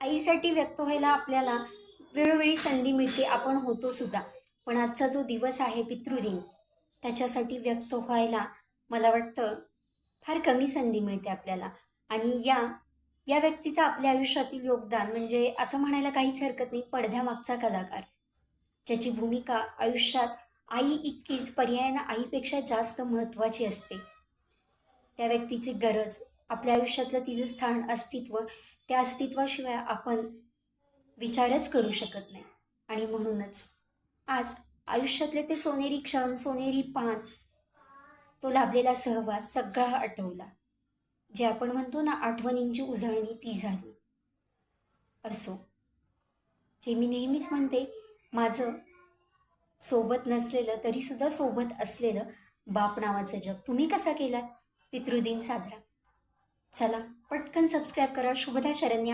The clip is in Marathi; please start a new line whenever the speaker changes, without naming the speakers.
आईसाठी व्यक्त व्हायला आपल्याला वेळोवेळी संधी मिळते आपण होतो सुद्धा. पण आजचा जो दिवस आहे पितृदिन त्याच्यासाठी व्यक्त व्हायला मला वाटतं फार कमी संधी मिळते आपल्याला. आणि या या व्यक्तीचं आपल्या आयुष्यातील योगदान म्हणजे असं म्हणायला काहीच हरकत नाही पडद्यामागचा कलाकार. ज्याची भूमिका आयुष्यात आई इतकीच पर्यायानं आईपेक्षा जास्त महत्त्वाची असते. त्या व्यक्तीची गरज आपल्या आयुष्यातलं तिचं स्थान अस्तित्व त्या अस्तित्वाशिवाय आपण विचारच करू शकत नाही. आणि म्हणूनच आज आयुष्यातले ते सोनेरी क्षण सोनेरी पान तो लाभलेला सहवास सगळा आठवला. जे आपण म्हणतो ना आठवणींची उजळणी ती झाली. असो. जे मी नेहमीच म्हणते माझं सोबत नसलेलं तरीसुद्धा सोबत असलेलं बाप नावाचं जग तुम्ही कसा केला पितृदिन साजरा. चला पटकन सबस्क्राईब करा. शुभदा शरण्या.